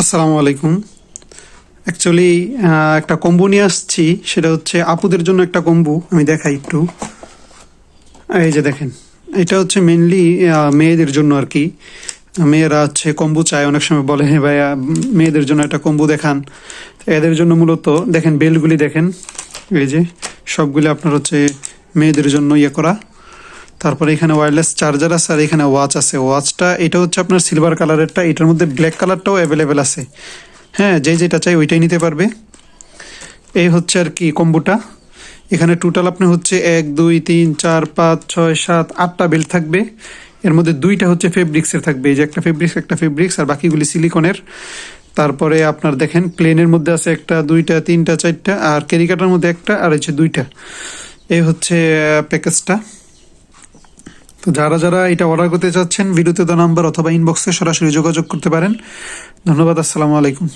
আসসালামু আলাইকুম। অ্যাকচুয়ালি একটা কম্বু নিয়ে আসছি, সেটা হচ্ছে আপুদের জন্য একটা কম্বু, আমি দেখাই একটু। এই যে দেখেন, এটা হচ্ছে মেনলি মেয়েদের জন্য আর কি। মেয়েরা হচ্ছে কম্বু চায়, অনেক সময় বলে হ্যাঁ ভাইয়া, মেয়েদের জন্য একটা কম্বু দেখান। এদের জন্য মূলত, দেখেন বেলগুলি দেখেন, এই যে সবগুলি আপনার হচ্ছে মেয়েদের জন্য ইয়ে করা। তারপরে এখানে ওয়্যারলেস চার্জার আছে, আর এখানে ওয়াচ আছে। ওয়াচটা এটা হচ্ছে আপনার সিলভার কালারেরটা এটার মধ্যে ব্ল্যাক কালারটাও অ্যাভেলেবেল আছে। হ্যাঁ যে যেটা চাই ওইটাই নিতে পারবে। এই হচ্ছে আর কি কম্বোটা এখানে টোটাল আপনি হচ্ছে এক, দুই, তিন, চার, পাঁচ, ছয়, সাত, আটটা বেল্ট থাকবে। এর মধ্যে দুইটা হচ্ছে ফেব্রিক্সের থাকবে। এই যে একটা ফেব্রিক্স একটা ফেব্রিক্স আর বাকিগুলি সিলিকনের তারপরে আপনার দেখেন প্লেনের মধ্যে আছে একটা, দুইটা, তিনটা, চারটা, আর ক্যারিকাটার মধ্যে একটা, আর হচ্ছে দুইটা। এই হচ্ছে প্যাকেজটা যারা যারা এটা অর্ডার করতে চাচ্ছেন ভিডিওতে দেওয়া নাম্বার অথবা ইনবক্সে সরাসরি যোগাযোগ করতে পারেন। ধন্যবাদ, আসসালামু আলাইকুম।